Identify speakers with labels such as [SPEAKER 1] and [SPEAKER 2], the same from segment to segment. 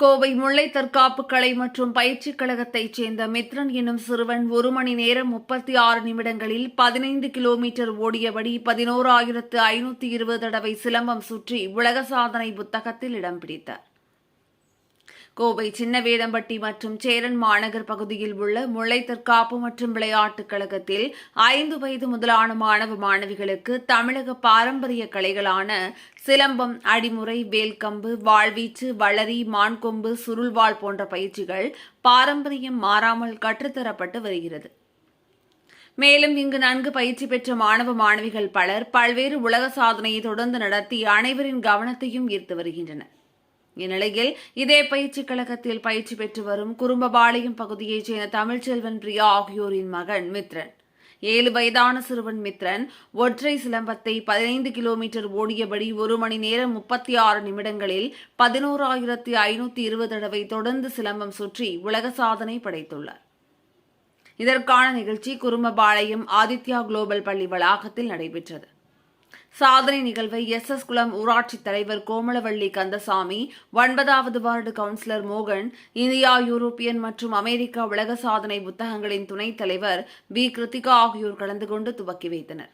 [SPEAKER 1] கோவை முல்லை தற்காப்பு கலை மற்றும் பயிற்சி கழகத்தைச் சேர்ந்த மித்ரன் என்னும் சிறுவன் ஒரு மணி நேரம் முப்பத்தி ஆறு நிமிடங்களில் பதினைந்து கிலோமீட்டர் ஓடியபடி பதினோராயிரத்து ஐநூத்தி இருபது தடவை சிலம்பம் சுற்றி உலக சாதனை புத்தகத்தில் இடம் பிடித்தார். கோவை சின்னவேதம்பட்டி மற்றும் சேரன் மாநகர் பகுதியில் உள்ள முல்லை தற்காப்பு மற்றும் விளையாட்டுக் கழகத்தில் ஐந்து வயது முதலான மாணவ மாணவிகளுக்கு தமிழக பாரம்பரிய கலைகளான சிலம்பம் அடிமுறை வேல்கம்பு வாழ்வீச்சு வளரி மான்கொம்பு சுருள்வாள் போன்ற பயிற்சிகள் பாரம்பரியம் மாறாமல் கற்றுத்தரப்பட்டு வருகிறது. மேலும் இங்கு நன்கு பயிற்சி பெற்ற மாணவ மாணவிகள் பலர் பல்வேறு உலக சாதனையை தொடர்ந்து நடத்தி அனைவரின் கவனத்தையும் ஈர்த்து வருகின்றனர். இந்நிலையில் இதே பயிற்சி கழகத்தில் பயிற்சி பெற்று வரும் குறும்பபாளையம் பகுதியைச் சேர்ந்த தமிழ்ச்செல்வன் பிரியா ஆகியோரின் மகன் மித்ரன். ஏழு வயதான சிறுவன் மித்ரன் ஒற்றை சிலம்பத்தை பதினைந்து கிலோமீட்டர் ஓடியபடி ஒரு மணி நேரம் முப்பத்தி ஆறு நிமிடங்களில் பதினோராயிரத்தி ஐநூத்தி இருபது தடவை தொடர்ந்து சிலம்பம் சுற்றி உலக சாதனை படைத்துள்ளார். இதற்கான நிகழ்ச்சி குறும்பபாளையம் ஆதித்யா குளோபல் பள்ளி வளாகத்தில் நடைபெற்றது. சாதனை நிகழ்வை எஸ் எஸ் குளம் ஊராட்சி தலைவர் கோமலவள்ளி கந்தசாமி ஒன்பதாவது வார்டு கவுன்சிலர் மோகன் இந்தியா யூரோப்பியன் மற்றும் அமெரிக்கா உலக சாதனை புத்தகங்களின் துணைத் தலைவர் பி கிருத்திகா ஆகியோர் கலந்து கொண்டு துவக்கி வைத்தனர்.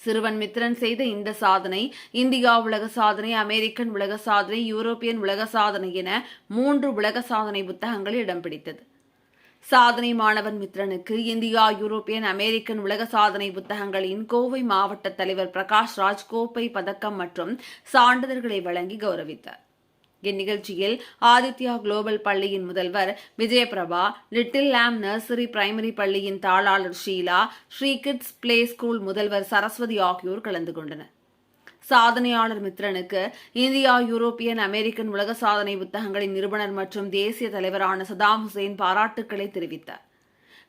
[SPEAKER 1] சிறுவன் மித்ரன் செய்த இந்த சாதனை இந்தியா உலக சாதனை அமெரிக்கன் உலக சாதனை யூரோப்பியன் உலக சாதனை என மூன்று உலக சாதனை புத்தகங்களில் இடம் பிடித்தது. சாதனை மாணவன் மித்ரனுக்கு இந்தியா யூரோப்பியன் அமெரிக்கன் உலக சாதனை புத்தகங்களின் கோவை மாவட்ட தலைவர் பிரகாஷ் ராஜ் கோப்பை பதக்கம் மற்றும் சான்றிதழ்களை வழங்கி கௌரவித்தார். இந்நிகழ்ச்சியில் ஆதித்யா குளோபல் பள்ளியின் முதல்வர் Vijayaprabha little lamb nursery primary பள்ளியின் தாளாளர் Sheela Sri kids play school முதல்வர் சரஸ்வதி ஆகியோர் கலந்து கொண்டனர். சாதனையாளர் மித்ரனுக்கு இந்தியா யூரோப்பியன் அமெரிக்கன் உலக சாதனை புத்தகங்களின் நிறுவனர் மற்றும் தேசிய தலைவரான சதாம் ஹுசேன் பாராட்டுக்களை தெரிவித்தார்.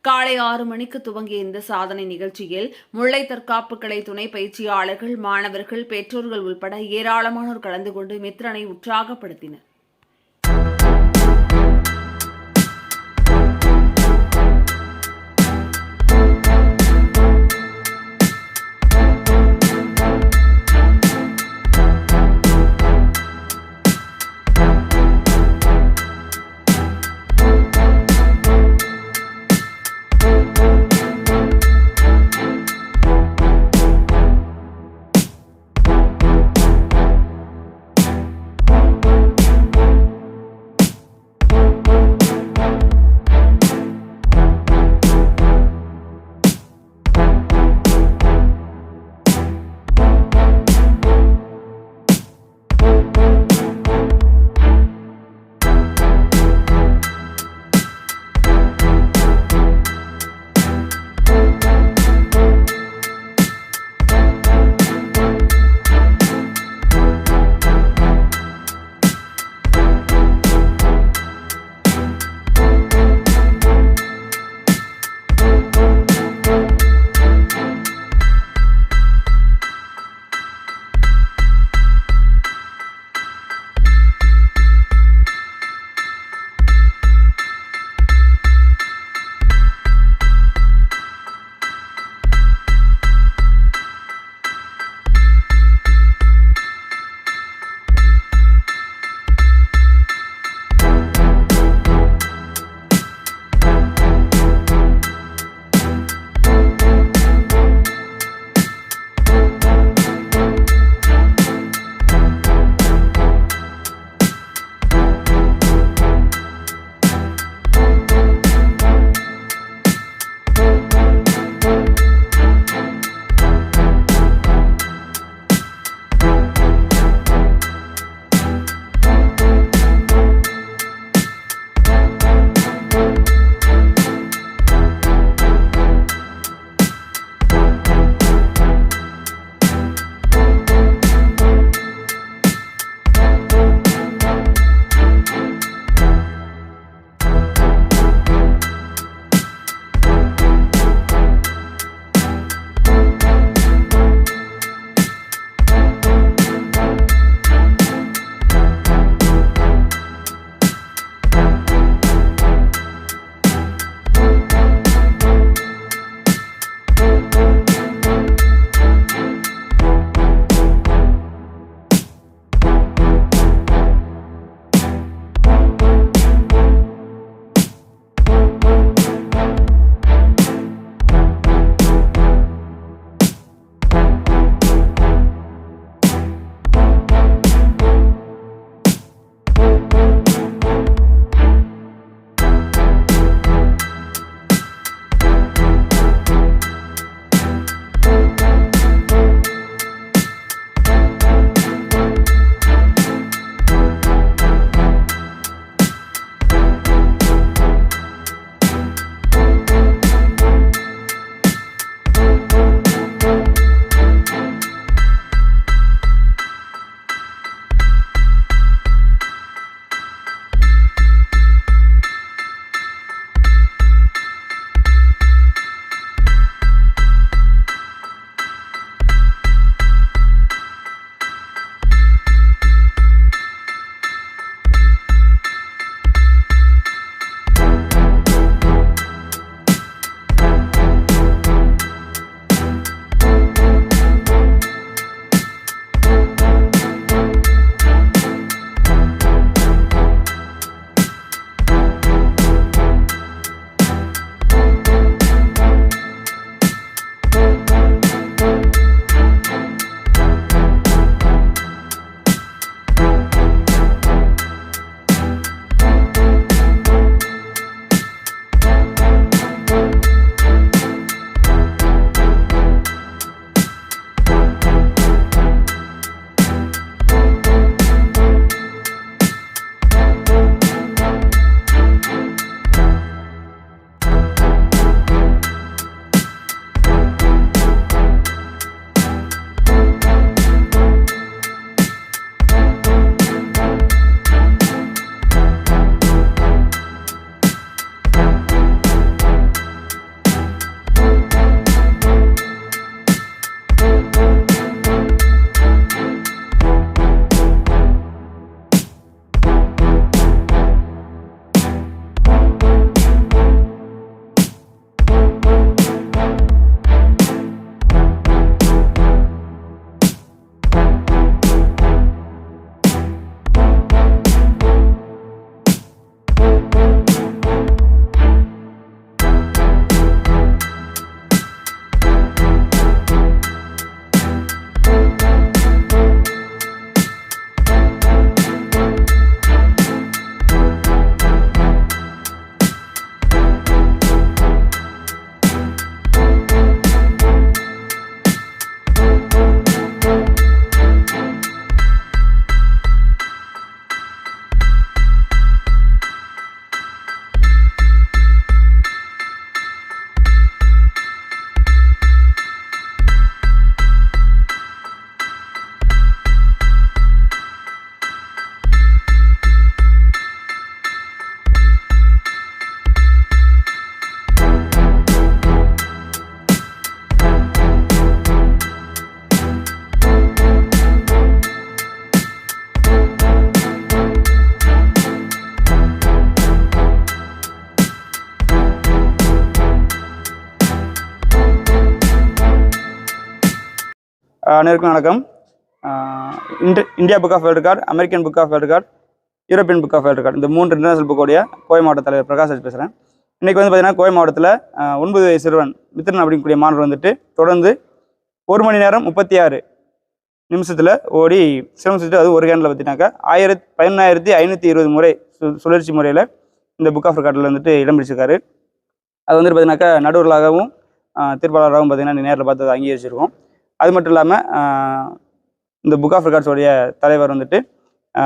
[SPEAKER 1] காலை ஆறு மணிக்கு துவங்கிய இந்த சாதனை நிகழ்ச்சியில் முல்லை தற்காப்பு கலை துணை பயிற்சியாளர்கள் மாணவர்கள் பெற்றோர்கள் உள்பட ஏராளமானோர் கலந்து கொண்டு மித்ரனை உற்சாகப்படுத்தினர்.
[SPEAKER 2] அனைவருக்கும் வணக்கம். In India book of world record American book of world record European book of world record இந்த மூன்று இன்டர்நேஷனல் புக்கோடைய கோவை மாவட்ட தலைவர் பிரகாஷ் பேசுகிறேன் இன்றைக்கி வந்து பார்த்திங்கன்னா கோவை மாவட்டத்தில் ஒன்பது வயது சிறுவன் மித்ரன் அப்படிங்கக்கூடிய மாணவர் வந்துட்டு தொடர்ந்து ஒரு மணி நேரம் முப்பத்தி ஆறு நிமிஷத்தில் ஓடி சிரமம் சுற்றிட்டு அது ஒரு கேண்டில் பார்த்தீங்கன்னாக்கா ஆயிரத்தி பதினாயிரத்தி ஐநூற்றி இருபது முறை சு சுழற்சி முறையில் இந்த புக் ஆஃப் ரெக்கார்டில் வந்துட்டு இடம் பிடிச்சிருக்காரு. அது வந்துட்டு பார்த்தீங்கன்னாக்கா நடுவர்களாகவும் திருப்பாளராகவும் தீர்ப்பாளராகவும் பார்த்தீங்கன்னா நேரில் பார்த்து அதை அங்கீகரிச்சிருக்கோம். அது மட்டும் இல்லாமல் இந்த புக் ஆஃப் ரெக்கார்ட்ஸோடைய தலைவர் வந்துட்டு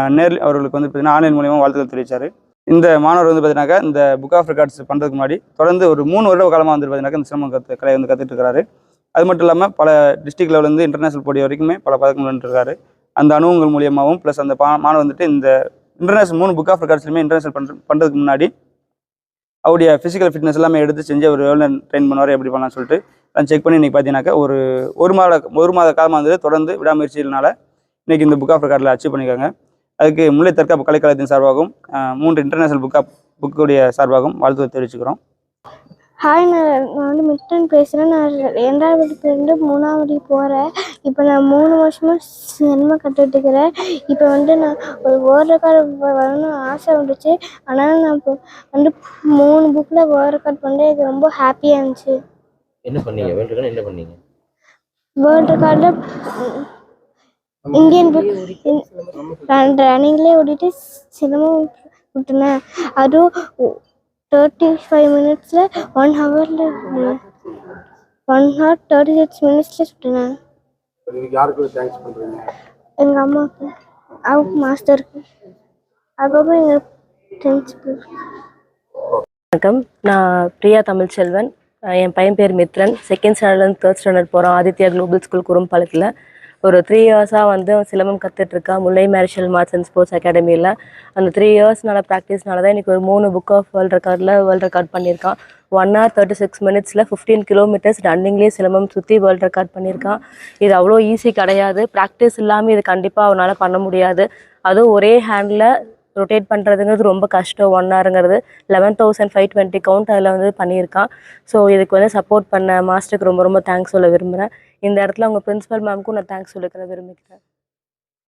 [SPEAKER 2] நேரில் அவர்களுக்கு வந்து பார்த்தீங்கன்னா ஆன்லைன் மூலியமாக வாழ்த்துக்கள் தெரிவித்தார் இந்த மாணவர் வந்து பார்த்தீங்கன்னாக்கா இந்த புக் ஆஃப் ரெக்கார்ட்ஸ் பண்ணுறதுக்கு முன்னாடி தொடர்ந்து ஒரு மூணு வருட காலமாக வந்து பார்த்தீங்கன்னா இந்த சிரமம் கற்று கலையை வந்து கற்றுட்டுருக்காரு அது மட்டும் இல்லாமல் பல டிஸ்ட்ரிக்ட் லெவலேருந்து இன்டர்நேஷனல் போட்டி வரைக்குமே பல பதக்கங்கள் வந்துட்டுருக்காரு அந்த அனுபவங்கள் மூலியமாகவும் ப்ளஸ் அந்த பா மாணவர் வந்துட்டு இந்த இன்டர்நேஷனல் மூணு புக் ஆஃப் ரெக்கார்ட்ஸ்லையுமே இன்டர்நேஷனல் பண்ணுற பண்ணுறதுக்கு முன்னாடி அவருடைய ஃபிசிக்கல் ஃபிட்னஸ் எல்லாமே எடுத்து செஞ்சு அவர் எவ்வளோ ட்ரெயின் பண்ணுவார் எப்படி பண்ணலாம்னு சொல்லிட்டு நான் செக் பண்ணி இன்றைக்கி பார்த்தீங்கன்னாக்கா ஒரு ஒரு மாத ஒரு மாத காலமாக வந்து தொடர்ந்து விடாமுயற்சியினால இன்றைக்கி இந்த புக் ஆஃப் ரெக்கார்டில் அச்சீவ் பண்ணியிருக்காங்க. அதுக்கு முல்லை தற்காப்பு கலைக்கழகத்தின் சார்பாகவும் மூன்று இன்டர்நேஷனல் புக் ஆஃப் புக்குடைய சார்பாகவும் வாழ்த்து தெரிவிச்சுக்கிறோம்.
[SPEAKER 3] ஹாய் நான் நான் வந்து மிட்டன் பேசுகிறேன் நான் ரெண்டாவது வகுப்புலேருந்து மூணாவது போகிறேன் இப்போ நான் மூணு வருஷமாக சினிமா கற்றுட்டுருக்கிறேன் இப்போ வந்து நான் ஒரு வேர்ல்ட் ரெக்கார்டு வரணும்னு ஆசை வந்துச்சு. ஆனால் நான் இப்போ வந்து மூணு புக்கில் வேர்ல்ட் ரெக்கார்ட் பண்ணேன் இது ரொம்ப ஹாப்பியாக இருந்துச்சு.
[SPEAKER 4] என்ன பண்ணீங்க? வேண்டுகன்னு என்ன பண்ணீங்க?
[SPEAKER 3] வேர்ல்ட் ரெக்கார்டில் இந்தியன் புக் ரன்னிங்லேயே ஓடிட்டு சினிமாவும் விட்டுனேன். அதுவும் தேர்ட்டி ஃபைவ் மினிட்ஸில் ஒன் ஹவரில் ஒன் ஹவர் தேர்ட்டி சிக்ஸ் மினிட்ஸில் சுட்டினேன்
[SPEAKER 5] யாருக்கு தேங்க்ஸ்
[SPEAKER 3] எங்கள் அம்மாவுக்கு. அவங்க மாஸ்டருக்கு. அதுக்கப்புறம் எங்கள் பிரின்சிபல்
[SPEAKER 6] வணக்கம். நான் பிரியா தமிழ்ச்செல்வன். என் பையன் பேர் மித்ரன். செகண்ட் ஸ்டாண்டர்ட்லேருந்து தேர்ட் ஸ்டாண்டர்ட் போகிறான் ஆதித்யா குளோபல் ஸ்கூல் குறும்பாலத்தில் ஒரு த்ரீ இயர்ஸாக வந்து silambam கற்றுட்ருக்கான் Mullai martial arts and sports அகாடமியில் அந்த த்ரீ இயர்ஸ்னால ப்ராக்டிஸ்னால தான் இன்றைக்கி ஒரு மூணு புக் ஆஃப் வேர்ல்ட் ரெக்கார்டில் வேர்ல்ட் ரெக்கார்ட் பண்ணியிருக்கான். ஒன் ஹவர் தேர்ட்டி சிக்ஸ் மினிட்ஸில் ஃபிஃப்டீன் கிலோமீட்டர்ஸ் ரன்னிங்லேயே சிலம்பம் சுற்றி வேர்ல்ட் ரெக்கார்ட் பண்ணியிருக்கான். இது அவ்வளோ ஈஸி கிடையாது. ப்ராக்டிஸ் இல்லாமல் இது கண்டிப்பாக அவனால் பண்ண முடியாது. அதுவும் ஒரே ஹேண்டில் ரொட்டேட் பண்ணுறதுங்கிறது ரொம்ப கஷ்டம். One ஹவருங்கிறது eleven thousand five twenty count அதில் வந்து பண்ணியிருக்கான். ஸோ இதுக்கு வந்து சப்போர்ட் பண்ண மாஸ்டருக்கு ரொம்ப ரொம்ப தேங்க்ஸ் சொல்ல விரும்புகிறேன் இந்த இடத்துல உங்கள் பிரின்ஸிபல் மேம்க்கும் நான் தேங்க்ஸ் சொல்லிக்கிற விரும்புகிறேன்